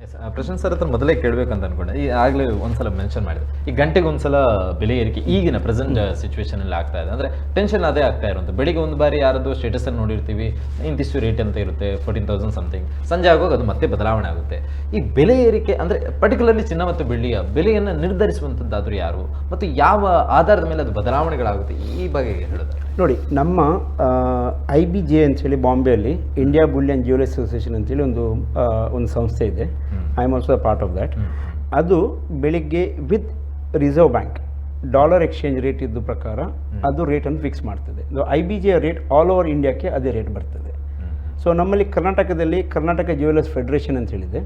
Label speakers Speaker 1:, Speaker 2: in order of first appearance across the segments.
Speaker 1: ಆ, ಪ್ರಶಾಂತ್ ಸರ್ ಹತ್ರ ಮೊದಲೇ ಕೇಳಬೇಕಂತ ಅನ್ಕೊಂಡೆ. ಈ ಆಗಲೇ ಒಂದ್ಸಲ ಮೆನ್ಷನ್ ಮಾಡಿದೆ. ಈ ಗಂಟೆಗೆ ಒಂದ್ಸಲ ಬೆಲೆ ಏರಿಕೆ ಈಗಿನ ಪ್ರೆಸೆಂಟ್ ಸಿಚುವೇಶನ್ ಅಲ್ಲಿ ಆಗ್ತಾ ಇದೆ. ಅಂದ್ರೆ ಟೆನ್ಷನ್ ಅದೇ ಆಗ್ತಾ ಇರುವಂತ. ಬೆಳಿಗ್ಗೆ ಒಂದು ಬಾರಿ ಯಾರದು ಸ್ಟೇಟಸ್ ಅನ್ನು ನೋಡಿರ್ತೀವಿ. ಇಂತಿಷ್ಟು ರೇಟ್ ಅಂತ ಇರುತ್ತೆ? ಫೋರ್ಟೀನ್ ತೌಸಂಡ್ ಸಮಥಿಂಗ್ ಸಂಜೆ ಆಗುವಾಗ ಅದು ಮತ್ತೆ ಬದಲಾವಣೆ ಆಗುತ್ತೆ. ಈ ಬೆಲೆ ಏರಿಕೆ ಅಂದ್ರೆ ಪರ್ಟಿಕ್ಯುಲರ್ಲಿ ಚಿನ್ನ ಮತ್ತು ಬೆಳ್ಳಿಯ ಬೆಲೆಯನ್ನು ನಿರ್ಧರಿಸುವಂತದ್ದಾದ್ರೂ ಯಾರು? ಮತ್ತು ಯಾವ ಆಧಾರದ ಮೇಲೆ ಅದು ಬದಲಾವಣೆಗಳಾಗುತ್ತೆ? ಈ ಬಗ್ಗೆ ಹೇಳೋದು
Speaker 2: ನೋಡಿ ನಮ್ಮ ಐ ಬಿ ಜೆ ಅಂಥೇಳಿ ಬಾಂಬೆಯಲ್ಲಿ ಇಂಡಿಯಾ ಬುಲಿಯನ್ ಜ್ಯುವೆಲ್ ಅಸೋಸಿಯೇಷನ್ ಅಂತೇಳಿ ಒಂದು ಒಂದು ಸಂಸ್ಥೆ ಇದೆ. I am also part of that ಅದು ಬೆಳಿಗ್ಗೆ with reserve bank dollar exchange rate ಇದ್ದ ಪ್ರಕಾರ ಅದು ರೇಟನ್ನು ಫಿಕ್ಸ್ ಮಾಡ್ತದೆ. I B J rate all over ಇಂಡಿಯಾಕ್ಕೆ ಅದೇ ರೇಟ್ ಬರ್ತದೆ. ಸೊ ನಮ್ಮಲ್ಲಿ ಕರ್ನಾಟಕದಲ್ಲಿ ಕರ್ನಾಟಕ ಜ್ಯುವೆಲರ್ಸ್ ಫೆಡರೇಷನ್ ಅಂತ ಹೇಳಿದೆ.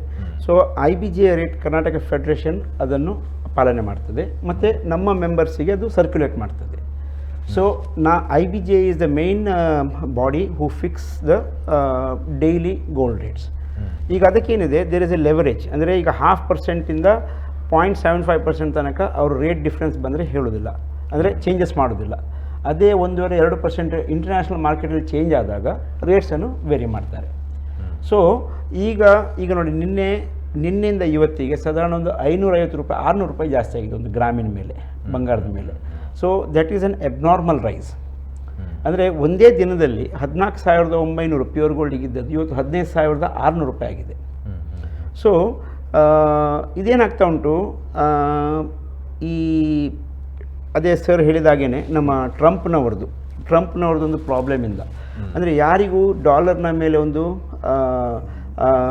Speaker 2: So I B J rate Karnataka federation ಅದನ್ನು ಪಾಲನೆ ಮಾಡ್ತದೆ. ಮತ್ತು ನಮ್ಮ ಮೆಂಬರ್ಸಿಗೆ ಅದು ಸರ್ಕ್ಯುಲೇಟ್ ಮಾಡ್ತದೆ. ಸೊ ನಾ IBJ B the is the main body who fix the daily gold rates ಈಗ ಅದಕ್ಕೇನಿದೆ ದೇರ್ ಇಸ್ ಎ ಲೆವರೇಜ್ ಅಂದರೆ ಈಗ ಹಾಫ್ ಪರ್ಸೆಂಟಿಂದ ಪಾಯಿಂಟ್ ಸೆವೆನ್ ಫೈವ್ ಪರ್ಸೆಂಟ್ ತನಕ ಅವರು ರೇಟ್ ಡಿಫ್ರೆನ್ಸ್ ಬಂದರೆ ಹೇಳೋದಿಲ್ಲ. ಅಂದರೆ ಚೇಂಜಸ್ ಮಾಡೋದಿಲ್ಲ. ಅದೇ ಒಂದೂವರೆ ಎರಡು ಪರ್ಸೆಂಟ್ ಇಂಟರ್ನ್ಯಾಷನಲ್ ಮಾರ್ಕೆಟಲ್ಲಿ ಚೇಂಜ್ ಆದಾಗ ರೇಟ್ಸನ್ನು ವೇರಿ ಮಾಡ್ತಾರೆ. ಸೊ ಈಗ ಈಗ ನೋಡಿ ನಿನ್ನೆ ನಿನ್ನೆಯಿಂದ ಇವತ್ತಿಗೆ ಸಾಧಾರಣ ಒಂದು ಐನೂರೈವತ್ತು ರೂಪಾಯಿ ಆರುನೂರು ರೂಪಾಯಿ ಜಾಸ್ತಿ ಆಗಿದೆ ಒಂದು ಗ್ರಾಮೀಣ ಮೇಲೆ ಬಂಗಾರದ ಮೇಲೆ. So that is an abnormal rise ಅಂದರೆ ಒಂದೇ ದಿನದಲ್ಲಿ ಹದಿನಾಲ್ಕು ಸಾವಿರದ ಒಂಬೈನೂರು ಪ್ಯೂರ್ ಗೋಲ್ಡಿಗಿದ್ದದ್ದು ಇವತ್ತು ಹದಿನೈದು ಸಾವಿರದ ಆರುನೂರು ರೂಪಾಯಿ ಆಗಿದೆ. ಸೊ ಇದೇನಾಗ್ತಾ ಉಂಟು? ಈ ಅದೇ ಸರ್ ಹೇಳಿದಾಗೇ ನಮ್ಮ ಟ್ರಂಪ್ನವ್ರದ್ದು ಟ್ರಂಪ್ನವ್ರದ್ದು ಒಂದು ಪ್ರಾಬ್ಲಮಿಂದ ಅಂದರೆ ಯಾರಿಗೂ ಡಾಲರ್ನ ಮೇಲೆ ಒಂದು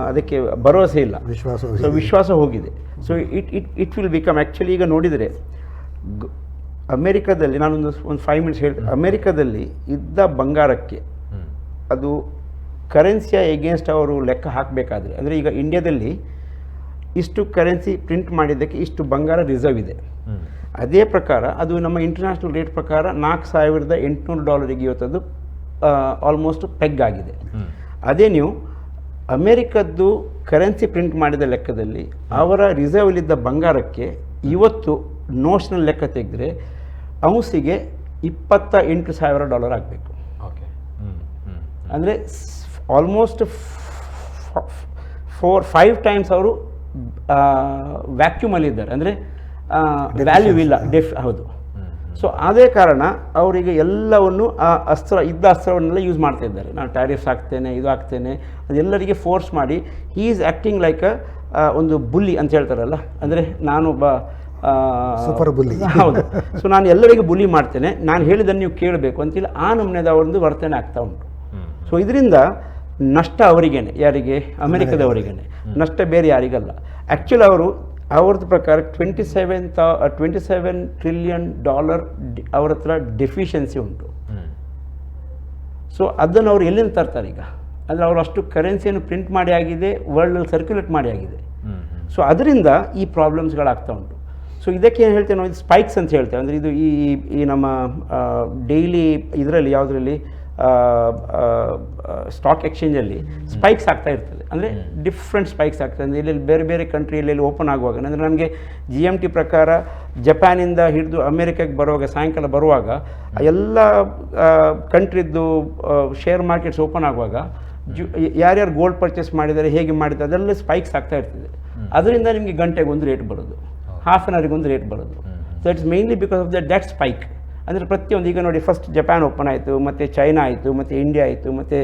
Speaker 2: ಅದಕ್ಕೆ ಭರವಸೆ ಇಲ್ಲ.
Speaker 3: ವಿಶ್ವಾಸ
Speaker 2: ಸೊ ವಿಶ್ವಾಸ ಹೋಗಿದೆ. So it it it will become actually ಈಗ ನೋಡಿದರೆ ಗ್- ಅಮೇರಿಕಾದಲ್ಲಿ ನಾನೊಂದು ಒಂದು ಫೈವ್ ಮಿನಿಟ್ಸ್ ಹೇಳ್ತೀನಿ ಅಮೇರಿಕಾದಲ್ಲಿ ಇದ್ದ ಬಂಗಾರಕ್ಕೆ ಅದು ಕರೆನ್ಸಿಯ ಎಗೇನ್ಸ್ಟ್ ಅವರು ಲೆಕ್ಕ ಹಾಕಬೇಕಾದ್ರೆ ಅಂದರೆ ಈಗ ಇಂಡಿಯಾದಲ್ಲಿ ಇಷ್ಟು ಕರೆನ್ಸಿ ಪ್ರಿಂಟ್ ಮಾಡಿದ್ದಕ್ಕೆ ಇಷ್ಟು ಬಂಗಾರ ರಿಸರ್ವ್ ಇದೆ. ಅದೇ ಪ್ರಕಾರ ಅದು ನಮ್ಮ ಇಂಟರ್ನ್ಯಾಷನಲ್ ರೇಟ್ ಪ್ರಕಾರ ನಾಲ್ಕು ಸಾವಿರದ ಎಂಟುನೂರು ಡಾಲರಿಗೆ ಇವತ್ತದು ಆಲ್ಮೋಸ್ಟ್ ಪೆಗ್ ಆಗಿದೆ. ಅದೇ ನೀವು ಅಮೇರಿಕದ್ದು ಕರೆನ್ಸಿ ಪ್ರಿಂಟ್ ಮಾಡಿದ ಲೆಕ್ಕದಲ್ಲಿ ಅವರ ರಿಸರ್ವಲ್ಲಿದ್ದ ಬಂಗಾರಕ್ಕೆ ಇವತ್ತು ನೋಷನಲ್ ಲೆಕ್ಕ ತೆಗೆದ್ರೆ ಔನ್ಸಿಗೆ ಇಪ್ಪತ್ತ ಎಂಟು ಸಾವಿರ ಡಾಲರ್ ಆಗಬೇಕು.
Speaker 1: ಓಕೆ
Speaker 2: ಅಂದರೆ ಆಲ್ಮೋಸ್ಟ್ ಫೋರ್ ಫೈವ್ ಟೈಮ್ಸ್ ಅವರು ವ್ಯಾಕ್ಯೂಮಲ್ಲಿದ್ದಾರೆ ಅಂದರೆ ವ್ಯಾಲ್ಯೂ ಇಲ್ಲ. ಡೆಫ್ ಹೌದು. ಸೊ ಅದೇ ಕಾರಣ ಅವರಿಗೆ ಎಲ್ಲವನ್ನು ಆ ಅಸ್ತ್ರ ಇದ್ದ ಅಸ್ತ್ರವನ್ನೆಲ್ಲ ಯೂಸ್ ಮಾಡ್ತಾ ಇದ್ದಾರೆ. ನಾನು ಟ್ಯಾರಿಫ್ಸ್ ಹಾಕ್ತೇನೆ ಇದು ಹಾಕ್ತೇನೆ ಅದೆಲ್ಲರಿಗೆ ಫೋರ್ಸ್ ಮಾಡಿ ಹೀ ಈಸ್ ಆ್ಯಕ್ಟಿಂಗ್ ಲೈಕ್ ಒಂದು ಬುಲ್ಲಿ ಅಂತ ಹೇಳ್ತಾರಲ್ಲ. ಅಂದರೆ ನಾನೊಬ್ಬ ಆ,
Speaker 3: ಬುಲ್ಲಿ.
Speaker 2: ಹೌದು. ಸೊ ನಾನು ಎಲ್ಲರಿಗೂ ಬುಲ್ಲಿ ಮಾಡ್ತೇನೆ. ನಾನು ಹೇಳಿದ್ದನ್ನು ನೀವು ಕೇಳಬೇಕು ಅಂತೇಳಿ ಆ ನಮ್ಮನೆದ ಒಂದು ವರ್ತನೆ ಆಗ್ತಾ ಉಂಟು. ಸೊ ಇದರಿಂದ ನಷ್ಟ ಅವರಿಗೇನೆ. ಯಾರಿಗೆ? ಅಮೆರಿಕದವರಿಗೇನೆ. ನಷ್ಟ ಬೇರೆ ಯಾರಿಗಲ್ಲ. ಆ್ಯಕ್ಚುಲಿ ಅವರು ಅವ್ರದ್ದು ಪ್ರಕಾರ ಟ್ವೆಂಟಿ ಸೆವೆನ್ ತಾ ಟ್ವೆಂಟಿ ಸೆವೆನ್ ಟ್ರಿಲಿಯನ್ ಡಾಲರ್ ಅವ್ರ ಹತ್ರ ಡೆಫಿಷಿಯನ್ಸಿ ಉಂಟು. ಸೊ ಅದನ್ನು ಅವ್ರು ಎಲ್ಲಿಂದ ತರ್ತಾರೆ ಈಗ? ಅಂದರೆ ಅವರು ಅಷ್ಟು ಕರೆನ್ಸಿಯನ್ನು ಪ್ರಿಂಟ್ ಮಾಡಿ ಆಗಿದೆ ವರ್ಲ್ಡಲ್ಲಿ ಸರ್ಕ್ಯುಲೇಟ್ ಮಾಡಿ ಆಗಿದೆ. ಸೊ ಅದರಿಂದ ಈ ಪ್ರಾಬ್ಲಮ್ಸ್ಗಳಾಗ್ತಾ ಉಂಟು. ಸೊ ಇದಕ್ಕೆ ಏನು ಹೇಳ್ತೇವೆ ನಾವು? ಇದು ಸ್ಪೈಕ್ಸ್ ಅಂತ ಹೇಳ್ತೇವೆ. ಅಂದರೆ ಇದು ಈ ಈ ನಮ್ಮ ಡೈಲಿ ಇದರಲ್ಲಿ ಯಾವುದರಲ್ಲಿ ಸ್ಟಾಕ್ ಎಕ್ಸ್ಚೇಂಜಲ್ಲಿ ಸ್ಪೈಕ್ಸ್ ಆಗ್ತಾ ಇರ್ತದೆ. ಅಂದರೆ ಡಿಫ್ರೆಂಟ್ ಸ್ಪೈಕ್ಸ್ ಆಗ್ತದೆ ಅಂದರೆ ಇಲ್ಲಿ ಬೇರೆ ಬೇರೆ ಕಂಟ್ರಿಯಲ್ಲಿ ಓಪನ್ ಆಗುವಾಗ ಅಂದರೆ ನಮಗೆ ಜಿ ಎಂ ಟಿ ಪ್ರಕಾರ ಜಪಾನಿಂದ ಹಿಡಿದು ಅಮೇರಿಕಾಗೆ ಬರುವಾಗ ಸಾಯಂಕಾಲ ಬರುವಾಗ ಎಲ್ಲ ಕಂಟ್ರಿದ್ದು ಶೇರ್ ಮಾರ್ಕೆಟ್ಸ್ ಓಪನ್ ಆಗುವಾಗ ಜು ಯಾರ್ಯಾರು ಗೋಲ್ಡ್ ಪರ್ಚೇಸ್ ಮಾಡಿದ್ದಾರೆ ಹೇಗೆ ಮಾಡಿದ್ದಾರೆ ಅದೆಲ್ಲ ಸ್ಪೈಕ್ಸ್ ಆಗ್ತಾ ಇರ್ತದೆ. ಅದರಿಂದ ನಿಮಗೆ ಗಂಟೆಗೆ ಒಂದು ರೇಟ್ ಬರೋದು. ಹಾಫ್ ಆನ್ ಅವರಿಗೆ ಒಂದು ರೇಟ್ ಬರೋದು. So it's mainly because of the that spike ಅಂದರೆ ಪ್ರತಿಯೊಂದು ಈಗ ನೋಡಿ ಫಸ್ಟ್ ಜಪಾನ್ ಓಪನ್ ಆಯಿತು ಮತ್ತು ಚೈನಾ ಆಯಿತು ಮತ್ತು ಇಂಡಿಯಾ ಆಯಿತು ಮತ್ತು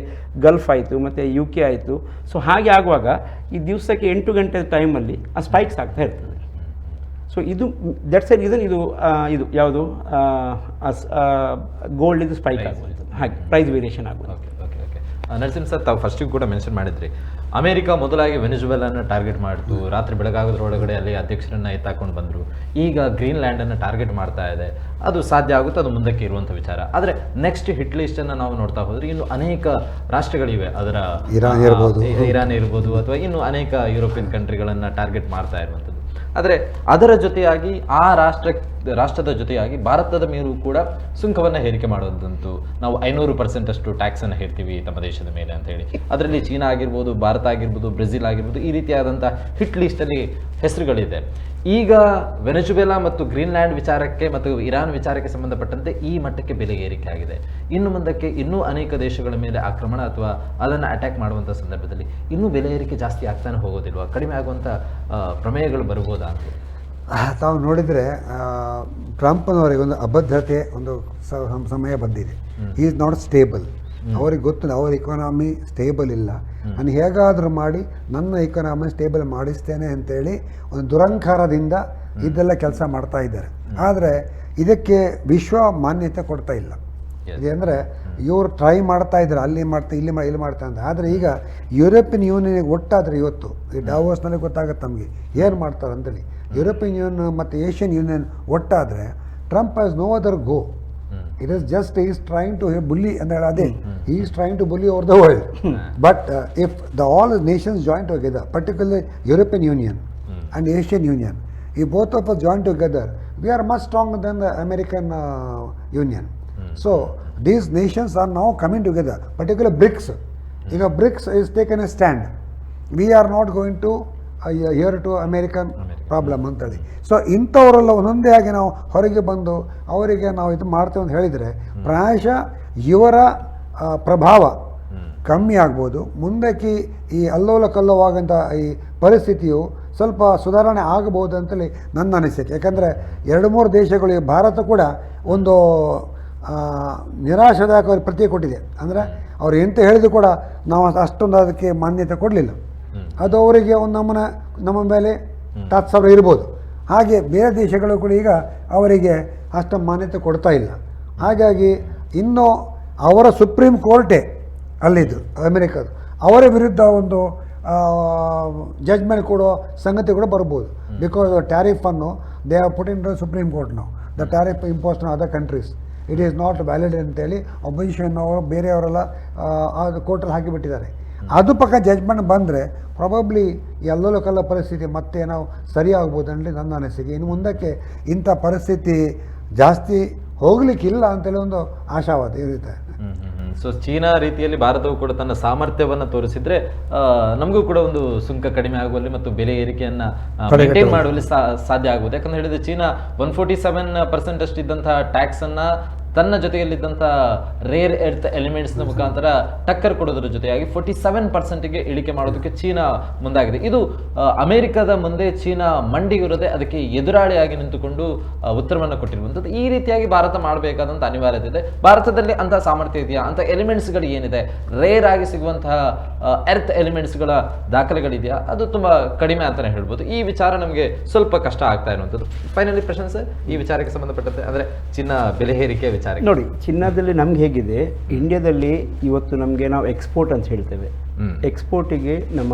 Speaker 2: ಗಲ್ಫ್ ಆಯಿತು ಮತ್ತು ಯು ಕೆ ಆಯಿತು. ಸೊ ಹಾಗೆ ಆಗುವಾಗ ಈ ದಿವಸಕ್ಕೆ ಎಂಟು ಗಂಟೆ ಟೈಮಲ್ಲಿ ಆ ಸ್ಪೈಕ್ಸ್ ಆಗ್ತಾ ಇರ್ತದೆ. ಸೊ ಇದು ದಟ್ಸ್ ಎ ರೀಸನ್ ಇದು ಇದು ಯಾವುದು? ಗೋಲ್ಡ್ ಇದು ಸ್ಪೈಕ್ ಆಗುವಂಥದ್ದು. ಹಾಗೆ ಪ್ರೈಸ್ ವೇರಿಯೇಷನ್ ಆಗುವಂಥದ್ದು.
Speaker 1: ನರಸಿಂಹ ಸರ್ ತಾವು ಫಸ್ಟಿಗೆ ಕೂಡ ಮೆನ್ಷನ್ ಮಾಡಿದ್ರಿ. ಅಮೆರಿಕ ಮೊದಲಾಗಿ ವೆನಿಜುವೆಲನ್ನು ಟಾರ್ಗೆಟ್ ಮಾಡಿತು. ರಾತ್ರಿ ಬೆಳಗಾಗೋದ್ರೊಳಗಡೆ ಅಲ್ಲಿ ಅಧ್ಯಕ್ಷರನ್ನ ಎತ್ತಾಕೊಂಡು ಬಂದರು. ಈಗ ಗ್ರೀನ್ಲ್ಯಾಂಡನ್ನು ಟಾರ್ಗೆಟ್ ಮಾಡ್ತಾ ಇದೆ. ಅದು ಸಾಧ್ಯ ಆಗುತ್ತೆ ಅದು ಮುಂದಕ್ಕೆ ಇರುವಂಥ ವಿಚಾರ. ಆದರೆ ನೆಕ್ಸ್ಟ್ ಹಿಟ್ ಲಿಸ್ಟನ್ನು ನಾವು ನೋಡ್ತಾ ಹೋದ್ರೆ ಇನ್ನು ಅನೇಕ ರಾಷ್ಟ್ರಗಳಿವೆ. ಅದರ
Speaker 3: ಇರಾನ್ ಇರ್ಬೋದು.
Speaker 1: ಇರಾನ್ ಇರ್ಬೋದು ಅಥವಾ ಇನ್ನು ಅನೇಕ ಯುರೋಪಿಯನ್ ಕಂಟ್ರಿಗಳನ್ನು ಟಾರ್ಗೆಟ್ ಮಾಡ್ತಾ ಇರುವಂಥದ್ದು ಆದರೆ ಅದರ ಜೊತೆಯಾಗಿ ಆ ರಾಷ್ಟ್ರ ರಾಷ್ಟ್ರದ ಜೊತೆಯಾಗಿ ಭಾರತದ ಮೇಲೂ ಕೂಡ ಸುಂಕವನ್ನು ಹೇರಿಕೆ ಮಾಡೋದಂತೂ ನಾವು ಐನೂರು ಪರ್ಸೆಂಟ್ ಅಷ್ಟು ಟ್ಯಾಕ್ಸನ್ನು ಹೇರ್ತೀವಿ ತಮ್ಮ ದೇಶದ ಮೇಲೆ ಅಂತ ಹೇಳಿ. ಅದರಲ್ಲಿ ಚೀನಾ ಆಗಿರ್ಬೋದು, ಭಾರತ ಆಗಿರ್ಬೋದು, ಬ್ರೆಜಿಲ್ ಆಗಿರ್ಬೋದು ಈ ರೀತಿಯಾದಂಥ ಹಿಟ್ ಲೀಸ್ಟಲ್ಲಿ ಹೆಸರುಗಳಿದೆ. ಈಗ ವೆನೆಜುವೆಲಾ ಮತ್ತು ಗ್ರೀನ್ಲ್ಯಾಂಡ್ ವಿಚಾರಕ್ಕೆ ಮತ್ತು ಇರಾನ್ ವಿಚಾರಕ್ಕೆ ಸಂಬಂಧಪಟ್ಟಂತೆ ಈ ಮಟ್ಟಕ್ಕೆ ಬೆಲೆ ಏರಿಕೆ ಆಗಿದೆ. ಇನ್ನು ಮುಂದಕ್ಕೆ ಇನ್ನೂ ಅನೇಕ ದೇಶಗಳ ಮೇಲೆ ಆಕ್ರಮಣ ಅಥವಾ ಅದನ್ನು ಅಟ್ಯಾಕ್ ಮಾಡುವಂಥ ಸಂದರ್ಭದಲ್ಲಿ ಇನ್ನೂ ಬೆಲೆ ಏರಿಕೆ ಜಾಸ್ತಿ ಆಗ್ತಾನೆ ಹೋಗೋದಿಲ್ವಾ? ಕಡಿಮೆ ಆಗುವಂಥ ಪ್ರಮೇಯಗಳು ಬರ್ಬೋದಾ ಅಂತ.
Speaker 3: ತಾವು ನೋಡಿದರೆ ಟ್ರಂಪ್ನವರಿಗೆ ಒಂದು ಅಭದ್ರತೆ ಒಂದು ಸಮಯ ಬಂದಿದೆ. ಈಸ್ ನಾಟ್ ಸ್ಟೇಬಲ್ ಅವರಿಗೆ ಗೊತ್ತು ಅವ್ರ ಇಕಾನಮಿ ಸ್ಟೇಬಲ್ ಇಲ್ಲ. ನಾನು ಹೇಗಾದರೂ ಮಾಡಿ ನನ್ನ ಇಕಾನಮಿ ಸ್ಟೇಬಲ್ ಮಾಡಿಸ್ತೇನೆ ಅಂತೇಳಿ ಒಂದು ದುರಂಕಾರದಿಂದ ಇದೆಲ್ಲ ಕೆಲಸ ಮಾಡ್ತಾ ಇದ್ದಾರೆ. ಆದರೆ ಇದಕ್ಕೆ ವಿಶ್ವ ಮಾನ್ಯತೆ ಕೊಡ್ತಾ ಇಲ್ಲ. ಅಂದರೆ ಇವರು ಟ್ರೈ ಮಾಡ್ತಾ ಇದ್ದಾರೆ ಅಲ್ಲಿ ಮಾಡ್ತಾ ಇಲ್ಲಿ ಮಾಡಿ ಇಲ್ಲಿ ಮಾಡ್ತಾ ಅಂತ. ಆದರೆ ಈಗ ಯುರೋಪಿಯನ್ ಯೂನಿಯನ್ಗೆ ಒಟ್ಟಾದರೆ ಇವತ್ತು ಈ ಡಾವೋಸ್ನಲ್ಲಿ ಗೊತ್ತಾಗುತ್ತೆ ನಮಗೆ. ಏನು ಮಾಡ್ತಾರೆ ಅಂತೇಳಿ. ಯುರೋಪಿಯನ್ ಯೂನಿಯನ್ ಮತ್ತು Asian union ಒಟ್ಟಾದರೆ Trump has no other go it is just is trying to bully ಅಂತ ಹೇಳಿ ಅದೇ is trying to bully over the world but if the all nations join together particular European Union and Asian Union. If both of us join together, we are much stronger than the American uh, Union. So these nations are now coming together, particularly BRICS. If BRICS is taken a stand, we are not going to to American problem ಅಂತೇಳಿ. So ಇಂಥವರೆಲ್ಲ ಒಂದೊಂದೇ ಆಗಿ ನಾವು ಹೊರಗೆ ಬಂದು ಅವರಿಗೆ ನಾವು ಇದು ಮಾಡ್ತೇವೆ ಅಂತ ಹೇಳಿದರೆ ಪ್ರಾಯಶಃ ಇವರ ಪ್ರಭಾವ ಕಮ್ಮಿ ಆಗ್ಬೋದು. ಮುಂದಕ್ಕೆ ಈ ಅಲ್ಲೋಲ ಕಲ್ಲೋವಾಗಂಥ ಈ ಪರಿಸ್ಥಿತಿಯು ಸ್ವಲ್ಪ ಸುಧಾರಣೆ ಆಗಬಹುದು ಅಂತೇಳಿ ನನ್ನ ಅನಿಸಿಕೆ. ಯಾಕಂದರೆ ಎರಡು ಮೂರು ದೇಶಗಳು ಭಾರತ ಕೂಡ ಒಂದು ನಿರಾಶಾದಾಯಕ ಪ್ರತಿ ಕೊಟ್ಟಿದೆ. ಅಂದರೆ ಅವ್ರು ಎಂತ ಹೇಳಿದ್ರು ಕೂಡ ನಾವು ಅಷ್ಟೊಂದು ಅದಕ್ಕೆ ಮಾನ್ಯತೆ ಕೊಡಲಿಲ್ಲ. ಅದು ಅವರಿಗೆ ಒಂದು ನಮ್ಮನ್ನ ನಮ್ಮ ಮೇಲೆ ತಾತ್ಸವ್ಯ ಇರ್ಬೋದು. ಹಾಗೆ ಬೇರೆ ದೇಶಗಳು ಕೂಡ ಈಗ ಅವರಿಗೆ ಅಷ್ಟು ಮಾನ್ಯತೆ ಕೊಡ್ತಾ ಇಲ್ಲ. ಹಾಗಾಗಿ ಇನ್ನು ಅವರ ಸುಪ್ರೀಂ ಕೋರ್ಟೇ ಅಲ್ಲಿದ್ದು ಅಮೆರಿಕದ ಅವರ ವಿರುದ್ಧ ಒಂದು ಜಜ್ಮೆಂಟ್ ಕೊಡೋ ಸಂಗತಿ ಕೂಡ ಬರ್ಬೋದು. Because ಟ್ಯಾರಿಫನ್ನು they have put in supreme court ನಾವು the tariff impose other countries it is not valid ಅಂತೇಳಿ ಅಪೋಸಿಷನ್ ಅವರು ಬೇರೆಯವರೆಲ್ಲ ಆ, ಕೋರ್ಟಲ್ಲಿ ಹಾಕಿಬಿಟ್ಟಿದ್ದಾರೆ. ಅದು ಪಕ್ಕ ಜಜ್ಮೆಂಟ್ ಬಂದರೆ ಪ್ರಾಬಬ್ಲಿ ಎಲ್ಲೋ ಕಲ್ಲ ಪರಿಸ್ಥಿತಿ ಮತ್ತೆ ನಾವು ಸರಿ ಆಗ್ಬೋದು ನನ್ನ ಅನಿಸಿಕೆ. ಇನ್ನು ಮುಂದಕ್ಕೆ ಇಂಥ ಪರಿಸ್ಥಿತಿ ಜಾಸ್ತಿ ಹೋಗ್ಲಿಕ್ಕಿಲ್ಲ ಅಂತೇಳಿ ಒಂದು ಆಶಾವಾದ ಇರುತ್ತೆ.
Speaker 1: ಸೊ ಚೀನಾ ರೀತಿಯಲ್ಲಿ ಭಾರತವು ಕೂಡ ತನ್ನ ಸಾಮರ್ಥ್ಯವನ್ನು ತೋರಿಸಿದ್ರೆ ನಮಗೂ ಕೂಡ ಒಂದು ಸುಂಕ ಕಡಿಮೆ ಆಗುವಲ್ಲಿ ಮತ್ತು ಬೆಲೆ ಏರಿಕೆಯನ್ನ ಮೇಂಟೈನ್ ಮಾಡುವಲ್ಲಿ ಸಾಧ್ಯ ಆಗುವುದು. ಯಾಕಂದ್ರೆ ಹೇಳಿದ್ರೆ China one forty seven percent ಅಷ್ಟಿದ್ದಂತಹ tax ಅನ್ನ ತನ್ನ ಜೊತೆಯಲ್ಲಿದ್ದಂಥ ರೇರ್ ಎರ್ತ್ ಎಲಿಮೆಂಟ್ಸ್ನ ಮುಖಾಂತರ ಟಕ್ಕರ್ ಕೊಡೋದ್ರ ಜೊತೆಯಾಗಿ ಫೋರ್ಟಿ ಸೆವೆನ್ ಪರ್ಸೆಂಟ್ಗೆ ಇಳಿಕೆ ಮಾಡೋದಕ್ಕೆ ಚೀನಾ ಮುಂದಾಗಿದೆ. ಇದು ಅಮೆರಿಕದ ಮುಂದೆ ಚೀನಾ ಮಂಡಿಗಿರದೆ ಅದಕ್ಕೆ ಎದುರಾಳಿಯಾಗಿ ನಿಂತುಕೊಂಡು ಉತ್ತರವನ್ನು ಕೊಟ್ಟಿರುವಂಥದ್ದು. ಈ ರೀತಿಯಾಗಿ ಭಾರತ ಮಾಡಬೇಕಾದಂಥ ಅನಿವಾರ್ಯತೆ ಇದೆ. ಭಾರತದಲ್ಲಿ ಅಂತ ಸಾಮರ್ಥ್ಯ ಇದೆಯಾ? ಅಂತ ಎಲಿಮೆಂಟ್ಸ್ಗಳು ಏನಿದೆ? ರೇರ್ ಆಗಿ ಸಿಗುವಂತಹ ಎರ್ತ್ ಎಲಿಮೆಂಟ್ಸ್ಗಳ ದಾಖಲೆಗಳಿದೆಯಾ? ಅದು ತುಂಬಾ ಕಡಿಮೆ ಅಂತಾನೆ ಹೇಳ್ಬೋದು. ಈ ವಿಚಾರ ನಮಗೆ ಸ್ವಲ್ಪ ಕಷ್ಟ ಆಗ್ತಾ ಇರುವಂಥದ್ದು. ಫೈನಲಿ ಪ್ರಶ್ನೆ ಸರ್ ಈ ವಿಚಾರಕ್ಕೆ ಸಂಬಂಧಪಟ್ಟಂತೆ, ಅಂದರೆ ಚಿನ್ನ ಬೆಲೆ ಏರಿಕೆ ವಿಚಾರಕ್ಕೆ.
Speaker 2: ನೋಡಿ ಚಿನ್ನದಲ್ಲಿ ನಮ್ಗೆ ಹೇಗಿದೆ ಇಂಡಿಯಾದಲ್ಲಿ ಇವತ್ತು ನಮಗೆ ನಾವು ಎಕ್ಸ್ಪೋರ್ಟ್ ಅಂತ ಹೇಳ್ತೇವೆ. ಎಕ್ಸ್ಪೋರ್ಟಿಗೆ ನಮ್ಮ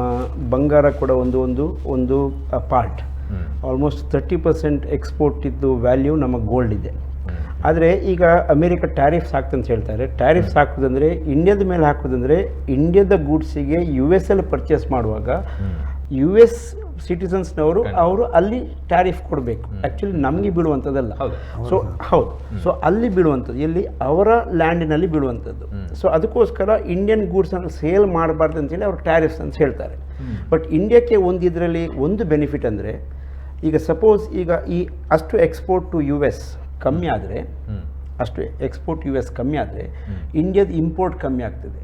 Speaker 2: ಬಂಗಾರ ಕೂಡ ಒಂದು ಒಂದು ಒಂದು
Speaker 1: part
Speaker 2: almost thirty percent export ಇದ್ದು ವ್ಯಾಲ್ಯೂ ನಮ್ಮ ಗೋಲ್ಡ್ ಇದೆ. ಆದರೆ ಈಗ ಅಮೇರಿಕ ಟ್ಯಾರಿಫ್ಸ್ ಹಾಕ್ತಂತ ಹೇಳ್ತಾರೆ. ಟ್ಯಾರಿಫ್ಸ್ ಹಾಕೋದಂದರೆ ಇಂಡಿಯಾದ ಮೇಲೆ ಹಾಕೋದಂದರೆ ಇಂಡಿಯಾದ ಗೂಡ್ಸಿಗೆ ಯು ಎಸ್ ಅಲ್ಲಿ ಪರ್ಚೇಸ್ ಮಾಡುವಾಗ ಯು ಎಸ್ ಸಿಟಿಸನ್ಸ್ನವರು ಅವರು ಅಲ್ಲಿ ಟ್ಯಾರಿಫ್ ಕೊಡಬೇಕು. ಆ್ಯಕ್ಚುಲಿ ನಮಗೆ ಬೀಳುವಂಥದ್ದಲ್ಲ.
Speaker 1: ಹೌದು.
Speaker 2: ಸೊ ಹೌದು. ಸೊ ಅಲ್ಲಿ ಬೀಳುವಂಥದ್ದು ಇಲ್ಲಿ ಅವರ ಲ್ಯಾಂಡಿನಲ್ಲಿ ಬೀಳುವಂಥದ್ದು. ಸೊ ಅದಕ್ಕೋಸ್ಕರ ಇಂಡಿಯನ್ ಗೂಡ್ಸನ್ನು ಸೇಲ್ ಮಾಡಬಾರ್ದು ಅಂತೇಳಿ ಅವರು ಟ್ಯಾರಿಫ್ಸ್ ಅಂತ ಹೇಳ್ತಾರೆ. ಬಟ್ ಇಂಡಿಯಾಕ್ಕೆ ಒಂದು ಇದರಲ್ಲಿ ಒಂದು ಬೆನಿಫಿಟ್ ಅಂದರೆ ಈಗ ಸಪೋಸ್ ಈಗ ಈ ಅಷ್ಟು ಎಕ್ಸ್ಪೋರ್ಟ್ ಟು ಯು ಎಸ್ ಕಮ್ಮಿ ಆದರೆ. ಅಷ್ಟು ಎಕ್ಸ್ಪೋರ್ಟ್ ಯು ಎಸ್ ಕಮ್ಮಿ ಆದರೆ ಇಂಡಿಯಾದ ಇಂಪೋರ್ಟ್ ಕಮ್ಮಿ ಆಗ್ತದೆ.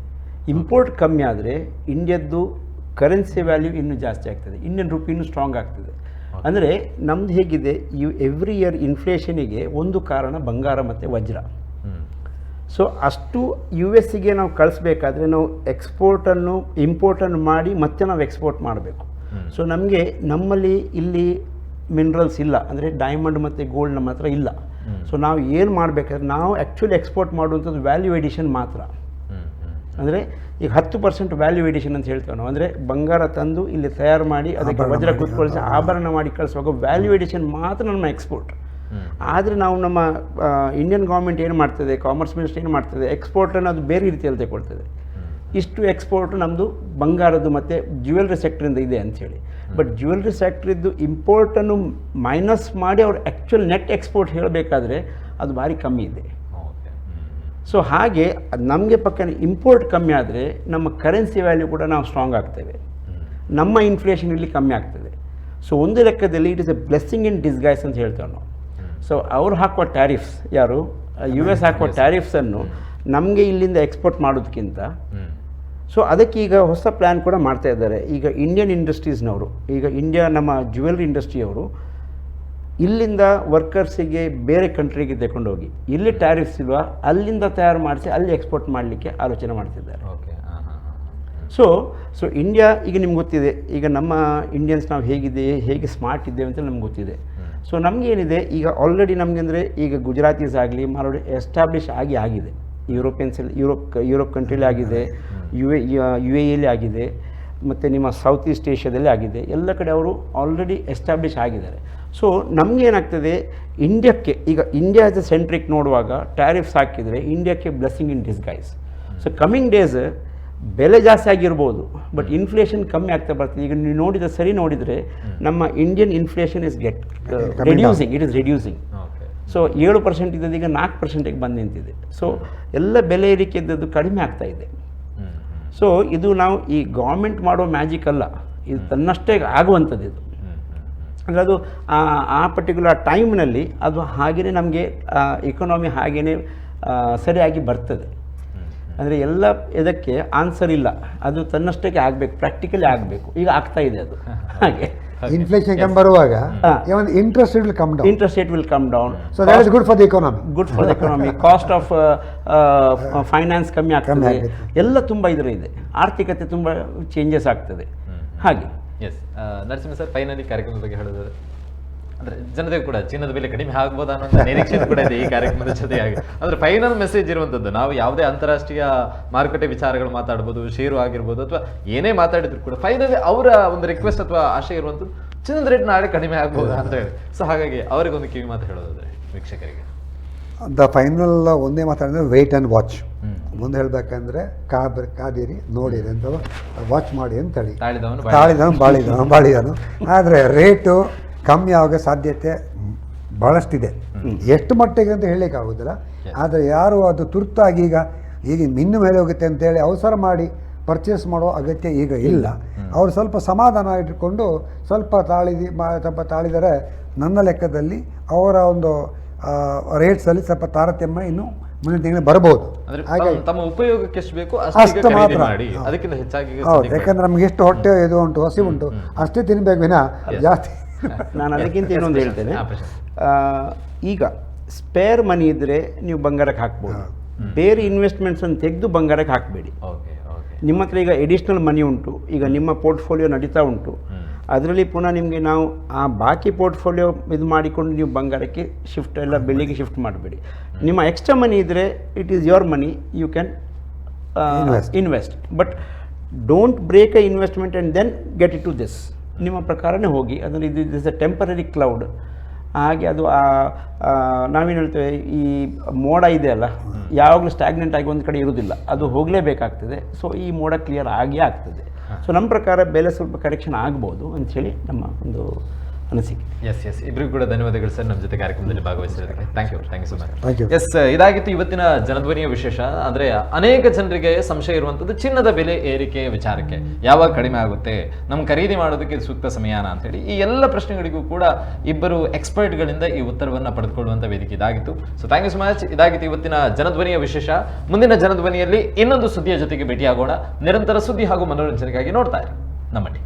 Speaker 2: ಇಂಪೋರ್ಟ್ ಕಮ್ಮಿ ಆದರೆ ಇಂಡಿಯಾದ್ದು ಕರೆನ್ಸಿ ವ್ಯಾಲ್ಯೂ ಇನ್ನೂ ಜಾಸ್ತಿ ಆಗ್ತದೆ. ಇಂಡಿಯನ್ ರುಪಿ ಇನ್ನೂ ಸ್ಟ್ರಾಂಗ್ ಆಗ್ತದೆ. ಅಂದರೆ ನಮ್ದು ಹೇಗಿದೆ ಈ ಎವ್ರಿ ಇಯರ್ ಇನ್ಫ್ಲೇಷನಿಗೆ ಒಂದು ಕಾರಣ ಬಂಗಾರ ಮತ್ತು ವಜ್ರ. ಸೊ ಅಷ್ಟು ಯು ಎಸ್ಸಿಗೆ ನಾವು ಕಳಿಸ್ಬೇಕಾದ್ರೆ ನಾವು ಎಕ್ಸ್ಪೋರ್ಟನ್ನು ಇಂಪೋರ್ಟನ್ನು ಮಾಡಿ ಮತ್ತೆ ನಾವು ಎಕ್ಸ್ಪೋರ್ಟ್ ಮಾಡಬೇಕು. ಸೊ ನಮಗೆ ನಮ್ಮಲ್ಲಿ ಇಲ್ಲಿ ಮಿನರಲ್ಸ್ ಇಲ್ಲ. ಅಂದರೆ ಡೈಮಂಡ್ ಮತ್ತು ಗೋಲ್ಡ್ ನಮ್ಮ ಹತ್ರ ಇಲ್ಲ. ಸೊ ನಾವು ಏನು ಮಾಡಬೇಕಾದ್ರೆ ನಾವು ಆ್ಯಕ್ಚುಲಿ ಎಕ್ಸ್ಪೋರ್ಟ್ ಮಾಡುವಂಥದ್ದು ವ್ಯಾಲ್ಯೂ ಎಡಿಷನ್ ಮಾತ್ರ. ಅಂದರೆ ಈಗ ಹತ್ತು ಪರ್ಸೆಂಟ್ ವ್ಯಾಲ್ಯೂ ಎಡಿಷನ್ ಅಂತ ಹೇಳ್ತೇವೆ ನಾವು. ಅಂದರೆ ಬಂಗಾರ ತಂದು ಇಲ್ಲಿ ತಯಾರು ಮಾಡಿ ಅದಕ್ಕೆ ವಜ್ರ ಕೂತ್ಕೊಳಿಸಿ ಆಭರಣ ಮಾಡಿ ಕಳಿಸುವಾಗ ವ್ಯಾಲ್ಯೂ ಎಡಿಷನ್ ಮಾತ್ರ ನಮ್ಮ ಎಕ್ಸ್ಪೋರ್ಟ್. ಆದರೆ ನಾವು ನಮ್ಮ ಇಂಡಿಯನ್ ಗೌರ್ಮೆಂಟ್ ಏನು ಮಾಡ್ತದೆ ಕಾಮರ್ಸ್ ಮಿನಿಸ್ಟರ್ ಏನು ಮಾಡ್ತದೆ ಎಕ್ಸ್ಪೋರ್ಟನ್ನು ಅದು ಬೇರೆ ರೀತಿಯಲ್ಲಿ ತಗೊಳ್ತದೆ ಇಷ್ಟು ಎಕ್ಸ್ಪೋರ್ಟ್ ನಮ್ಮದು ಬಂಗಾರದ್ದು ಮತ್ತು ಜ್ಯುವೆಲ್ರಿ ಸೆಕ್ಟ್ರಿಂದ ಇದೆ ಅಂಥೇಳಿ ಬಟ್ ಜ್ಯುವೆಲ್ರಿ ಸೆಕ್ಟ್ರಿದ್ದು ಇಂಪೋರ್ಟನ್ನು ಮೈನಸ್ ಮಾಡಿ ಅವ್ರ ಆ್ಯಕ್ಚುಲ್ ನೆಟ್ ಎಕ್ಸ್ಪೋರ್ಟ್ ಹೇಳಬೇಕಾದ್ರೆ ಅದು ಭಾರಿ ಕಮ್ಮಿ ಇದೆ. ಸೊ ಹಾಗೆ ನಮಗೆ ಪಕ್ಕನೆ ಇಂಪೋರ್ಟ್ ಕಮ್ಮಿ ಆದರೆ ನಮ್ಮ ಕರೆನ್ಸಿ ವ್ಯಾಲ್ಯೂ ಕೂಡ ನಾವು ಸ್ಟ್ರಾಂಗ್ ಆಗ್ತೇವೆ. ನಮ್ಮ ಇನ್ಫ್ಲೇಷನ್ ಇಲ್ಲಿ ಕಮ್ಮಿ ಆಗ್ತದೆ. ಸೊ ಒಂದು ಲೆಕ್ಕದಲ್ಲಿ it is a blessing in disguise ಅಂತ ಹೇಳ್ತೇವೆ ನಾವು. ಸೊ ಅವ್ರು ಹಾಕುವ ಟ್ಯಾರಿಫ್ಸ್ ಯಾರು? ಯು ಎಸ್ ಹಾಕುವ ಟ್ಯಾರಿಫ್ಸನ್ನು ನಮಗೆ ಇಲ್ಲಿಂದ ಎಕ್ಸ್ಪೋರ್ಟ್ ಮಾಡೋದಕ್ಕಿಂತ ಸೊ ಅದಕ್ಕೆ ಈಗ ಹೊಸ ಪ್ಲ್ಯಾನ್ ಕೂಡ ಮಾಡ್ತಾ ಇದ್ದಾರೆ. ಈಗ ಇಂಡಿಯನ್ ಇಂಡಸ್ಟ್ರೀಸ್ನವರು ಈಗ ಇಂಡಿಯಾ ನಮ್ಮ ಜ್ಯುವೆಲ್ರಿ ಇಂಡಸ್ಟ್ರಿಯವರು ಇಲ್ಲಿಂದ ವರ್ಕರ್ಸಿಗೆ ಬೇರೆ ಕಂಟ್ರಿಗೆ ತಗೊಂಡೋಗಿ ಇಲ್ಲಿ ಟ್ಯಾರಿಫ್ಸ್ ಇಲ್ವಾ? ಅಲ್ಲಿಂದ ತಯಾರು ಮಾಡಿಸಿ ಅಲ್ಲಿ ಎಕ್ಸ್ಪೋರ್ಟ್ ಮಾಡಲಿಕ್ಕೆ ಆಲೋಚನೆ ಮಾಡ್ತಿದ್ದಾರೆ.
Speaker 1: ಓಕೆ
Speaker 2: ಸೊ ಸೊ ಇಂಡಿಯಾ ಈಗ ನಿಮ್ಗೆ ಗೊತ್ತಿದೆ ಈಗ ನಮ್ಮ ಇಂಡಿಯನ್ಸ್ ನಾವು ಹೇಗಿದೆ ಹೇಗೆ ಸ್ಮಾರ್ಟ್ ಇದ್ದೇವೆ ಅಂತ ನಮ್ಗೆ ಗೊತ್ತಿದೆ. ಸೊ ನಮಗೇನಿದೆ ಈಗ ಆಲ್ರೆಡಿ ನಮಗೆ ಅಂದರೆ ಈಗ ಗುಜರಾತೀಸ್ ಆಗಲಿ ಮಾರಾಡಿ ಎಸ್ಟಾಬ್ಲಿಷ್ ಆಗಿ ಆಗಿದೆ. ಯುರೋಪಿಯನ್ಸ್ ಯುರೋಪ್ ಯುರೋಪ್ ಕಂಟ್ರಿಲಿ ಆಗಿದೆ ಯು ಎ ಯು ಎ ಎಲ್ಲಿ ಆಗಿದೆ ಮತ್ತು ನಿಮ್ಮ ಸೌತ್ ಈಸ್ಟ್ ಏಷ್ಯಾದಲ್ಲಿ ಆಗಿದೆ. ಎಲ್ಲ ಕಡೆ ಅವರು ಆಲ್ರೆಡಿ ಎಸ್ಟಾಬ್ಲಿಷ್ ಆಗಿದ್ದಾರೆ. ಸೊ ನಮಗೇನಾಗ್ತದೆ ಇಂಡಿಯಾಕ್ಕೆ ಈಗ ಇಂಡಿಯಾ ಆಸ್ ಎ ಸೆಂಟ್ರಿಕ್ ನೋಡುವಾಗ ಟ್ಯಾರಿಫ್ಸ್ ಹಾಕಿದರೆ ಇಂಡಿಯಾಕ್ಕೆ blessing in disguise so coming days ಬೆಲೆ ಜಾಸ್ತಿ ಆಗಿರ್ಬೋದು ಬಟ್ ಇನ್ಫ್ಲೇಷನ್ ಕಮ್ಮಿ ಆಗ್ತಾ ಬರ್ತದೆ. ಈಗ ನೀವು ನೋಡಿದ ಸರಿ ನೋಡಿದರೆ ನಮ್ಮ Indian inflation is get reducing it is
Speaker 1: reducing
Speaker 2: so ಏಳು ಪರ್ಸೆಂಟ್ ಇದ್ದದ್ದು ಈಗ ನಾಲ್ಕು ಪರ್ಸೆಂಟಿಗೆ ಬಂದು ನಿಂತಿದೆ. ಸೊ ಎಲ್ಲ ಬೆಲೆ ಏರಿಕೆ ಇದ್ದದ್ದು ಕಡಿಮೆ ಆಗ್ತಾ ಇದೆ. ಸೊ ಇದು ನಾವು ಈ ಗೌರ್ಮೆಂಟ್ ಮಾಡೋ ಮ್ಯಾಜಿಕ್ ಅಲ್ಲ. ಇದು ತನ್ನಷ್ಟೇ ಆಗುವಂಥದ್ದು ಇದು. ಅಂದರೆ ಅದು ಆ- ಪರ್ಟಿಕ್ಯುಲರ್ ಟೈಮ್ನಲ್ಲಿ ಅದು ಹಾಗೆಯೇ ನಮಗೆ ಇಕೊನಾಮಿ ಹಾಗೆಯೇ ಸರಿಯಾಗಿ ಬರ್ತದೆ. ಅಂದರೆ ಎಲ್ಲ ಇದಕ್ಕೆ ಆನ್ಸರ್ ಇಲ್ಲ. ಅದು ತನ್ನಷ್ಟಕ್ಕೆ ಆಗಬೇಕು ಪ್ರಾಕ್ಟಿಕಲಿ ಆಗಬೇಕು. ಈಗ ಆಗ್ತಾ ಇದೆ ಅದು. ಹಾಗೆ.
Speaker 3: ಇನ್ಫ್ಲೇಷನ್ ಕಮ್ಮಿ ಬರುವಾಗ interest will come down
Speaker 2: interest rate will come down
Speaker 3: so that is good for the economy
Speaker 2: good for economy cost of finance ಕಮ್ಮಿ
Speaker 3: ಕಮ್ಮಿ
Speaker 2: ಆಗ್ತದೆ. ಎಲ್ಲ ತುಂಬ ಇದರ ಇದೆ. ಆರ್ಥಿಕತೆ ತುಂಬ ಚೇಂಜಸ್ ಆಗ್ತದೆ. ಹಾಗೆ.
Speaker 1: ಎಸ್ ನರಸಿಂಹ ಸರ್ ಫೈನಲಿ ಕಾರ್ಯಕ್ರಮದ ಬಗ್ಗೆ ಹೇಳೋದಾದ್ರೆ ಅಂದ್ರೆ ಜನತೆ ಕೂಡ ಚಿನ್ನದ ಬೆಲೆ ಕಡಿಮೆ ಆಗ್ಬೋದು ಅನ್ನೋ ನಿರೀಕ್ಷೆ ಕೂಡ ಇದೆ ಈ ಕಾರ್ಯಕ್ರಮದ ಜೊತೆಯಾಗಿ. ಅಂದ್ರೆ ಫೈನಲ್ ಮೆಸೇಜ್ ಇರುವಂತದ್ದು, ನಾವು ಯಾವುದೇ ಅಂತಾರಾಷ್ಟ್ರೀಯ ಮಾರುಕಟ್ಟೆ ವಿಚಾರಗಳು ಮಾತಾಡ್ಬೋದು, ಷೇರು ಆಗಿರ್ಬೋದು, ಅಥವಾ ಏನೇ ಮಾತಾಡಿದ್ರು ಕೂಡ ಫೈನಲಿ ಅವರ ಒಂದು ರಿಕ್ವೆಸ್ಟ್ ಅಥವಾ ಆಶೆ ಇರುವಂತದ್ದು, ಚಿನ್ನದ ರೇಟ್ ನಾಳೆ ಕಡಿಮೆ ಆಗ್ಬೋದು ಅಂತ ಹೇಳಿ. ಸೊ ಹಾಗಾಗಿ ಅವರಿಗೊಂದು ಕಿವಿ ಮಾತು ಹೇಳೋದಾದ್ರೆ, ವೀಕ್ಷಕರಿಗೆ.
Speaker 3: ದ ಫೈನಲ್ ಒಂದೇ ಮಾತಾಡಿದ್ರೆ ವೆಯ್ಟ್ ಆ್ಯಂಡ್ ವಾಚ್. ಮುಂದೆ ಹೇಳ್ಬೇಕಂದ್ರೆ ಕಾದ್ ಕಾದಿರಿ ನೋಡಿರಿ ಅಂತ ವಾಚ್ ಮಾಡಿ ಅಂತ ಹೇಳಿ.
Speaker 1: ತಾಳಿದವನು
Speaker 3: ಬಾಳಿದವನು. ಬಾಳಿದವನು ಆದರೆ ರೇಟು ಕಮ್ಮಿ ಆಗೋ ಸಾಧ್ಯತೆ ಭಾಳಷ್ಟಿದೆ ಎಷ್ಟು ಮಟ್ಟಿಗೆ ಅಂತ ಹೇಳಲಿಕ್ಕೆ ಆಗೋದಿಲ್ಲ ಆದರೆ ಯಾರು ಅದು ತುರ್ತಾಗಿ ಈಗ ಈಗ ಇನ್ನು ಮೇಲೆ ಹೋಗುತ್ತೆ ಅಂತೇಳಿ ಅವಸರ ಮಾಡಿ ಪರ್ಚೇಸ್ ಮಾಡೋ ಅಗತ್ಯ ಈಗ ಇಲ್ಲ. ಅವರು ಸ್ವಲ್ಪ ಸಮಾಧಾನ ಇಟ್ಕೊಂಡು ಸ್ವಲ್ಪ ತಾಳಿದಿ ಸ್ವಲ್ಪ ತಾಳಿದರೆ ನನ್ನ ಲೆಕ್ಕದಲ್ಲಿ ಅವರ ಒಂದು ರೇಟ್ಸಲ್ಲಿ ಸ್ವಲ್ಪ ತಾರತಮ್ಯ ಇನ್ನು ಮುಂದಿನ ತಿಂಗಳು
Speaker 1: ಬರಬಹುದು.
Speaker 3: ಹಾಗೆ
Speaker 1: ತಮ್ಮ- ಉಪಯೋಗಕ್ಕೆ ಎಷ್ಟು ಬೇಕು
Speaker 3: ಅಷ್ಟು ಮಾತ್ರ.
Speaker 1: ಅದಕ್ಕಿಂತ ಹೆಚ್ಚಾಗಿ
Speaker 3: ಹೌದು ಯಾಕಂದ್ರೆ ನಮ್ಗೆ ಎಷ್ಟು ಹೊಟ್ಟೆ ಇದು ಉಂಟು ಹಸಿ ಉಂಟು ಅಷ್ಟೇ ತಿನ್ಬೇಕು ವಿನ ಜಾಸ್ತಿ.
Speaker 2: ನಾನು ಅದಕ್ಕಿಂತ ಇನ್ನೊಂದು ಹೇಳ್ತೇನೆ. ಆ, ಈಗ ಸ್ಪೇರ್ ಮನಿ ಇದ್ರೆ ನೀವು ಬಂಗಾರಕ್ಕೆ ಹಾಕ್ಬೋದು. ಬೇರೆ ಇನ್ವೆಸ್ಟ್ಮೆಂಟ್ಸನ್ನು ತೆಗೆದು ಬಂಗಾರಕ್ಕೆ ಹಾಕಬೇಡಿ.
Speaker 1: ಓಕೆ ಓಕೆ
Speaker 2: ನಿಮ್ಮ ಹತ್ರ ಈಗ ಎಡಿಷ್ನಲ್ ಮನಿ ಉಂಟು ಈಗ ನಿಮ್ಮ ಪೋರ್ಟ್ಫೋಲಿಯೋ ನಡೀತಾ ಉಂಟು. ಅದರಲ್ಲಿ ಪುನಃ ನಿಮಗೆ ನಾವು ಆ ಬಾಕಿ ಪೋರ್ಟ್ಫೋಲಿಯೋ ಇದು ಮಾಡಿಕೊಂಡು ನೀವು ಬಂಗಾರಕ್ಕೆ ಶಿಫ್ಟ್ ಎಲ್ಲ ಬೆಳ್ಳಿಗೆ ಶಿಫ್ಟ್ ಮಾಡಬೇಡಿ. ನಿಮ್ಮ ಎಕ್ಸ್ಟ್ರಾ ಮನಿ ಇದ್ದರೆ it is your money you can
Speaker 3: invest.
Speaker 2: But don't break a investment and then get it to this. ನಿಮ್ಮ ಪ್ರಕಾರನೇ ಹೋಗಿ ಅದನ್ನು ಇದು ಇಸ್ ಅ ಟೆಂಪರರಿ ಕ್ಲೌಡ್. ಹಾಗೆ ಅದು ನಾವೇನು ಹೇಳ್ತೇವೆ ಈ ಮೋಡ ಇದೆ ಅಲ್ಲ ಯಾವಾಗಲೂ ಸ್ಟ್ಯಾಗ್ನೆಂಟ್ ಆಗಿ ಒಂದು ಕಡೆ ಇರುವುದಿಲ್ಲ ಅದು ಹೋಗಲೇಬೇಕಾಗ್ತದೆ. ಸೊ ಈ ಮೋಡ ಕ್ಲಿಯರ್ ಆಗೇ ಆಗ್ತದೆ. ಸೊ ನಮ್ಮ ಪ್ರಕಾರ ಬೆಲೆ ಸ್ವಲ್ಪ ಕರೆಕ್ಷನ್ ಆಗ್ಬೋದು ಅಂಥೇಳಿ ನಮ್ಮ ಒಂದು ಅನಿಸಿಕೆ.
Speaker 1: ಎಸ್ ಎಸ್ ಇಬ್ಬರಿಗೂ ಕೂಡ ಧನ್ಯವಾದಗಳು ಸರ್. ನಮ್ಮ ಜೊತೆ ಕಾರ್ಯಕ್ರಮದಲ್ಲಿ ಭಾಗವಹಿಸಿರೋದಕ್ಕೆ thank you
Speaker 3: thank you so much.
Speaker 1: S ಇದಾಗಿತ್ತು ಇವತ್ತಿನ ಜನಧ್ವನಿಯ ವಿಶೇಷ. ಅಂದ್ರೆ ಅನೇಕ ಜನರಿಗೆ ಸಂಶಯ ಇರುವಂತದ್ದು ಚಿನ್ನದ ಬೆಲೆ ಏರಿಕೆ ವಿಚಾರಕ್ಕೆ. ಯಾವಾಗ ಕಡಿಮೆ ಆಗುತ್ತೆ? ನಮ್ ಖರೀದಿ ಮಾಡೋದಕ್ಕೆ ಸೂಕ್ತ ಸಮಯಾನ ಅಂತ ಹೇಳಿ ಈ ಎಲ್ಲ ಪ್ರಶ್ನೆಗಳಿಗೂ ಕೂಡ ಇಬ್ಬರು ಎಕ್ಸ್ಪರ್ಟ್ಗಳಿಂದ ಈ ಉತ್ತರವನ್ನು ಪಡೆದುಕೊಳ್ಳುವಂತ ವೇದಿಕೆ ಇದಾಗಿತ್ತು. So thank you so much ಇದಾಗಿತ್ತು ಇವತ್ತಿನ ಜನಧ್ವನಿಯ ವಿಶೇಷ. ಮುಂದಿನ ಜನಧ್ವನಿಯಲ್ಲಿ ಇನ್ನೊಂದು ಸುದ್ದಿಯ ಜೊತೆಗೆ ಭೇಟಿಯಾಗೋಣ. ನಿರಂತರ ಸುದ್ದಿ ಹಾಗೂ ಮನೋರಂಜನೆಗಾಗಿ ನೋಡ್ತಾ ಇರಿ. ನಮ್ಮಲ್ಲಿ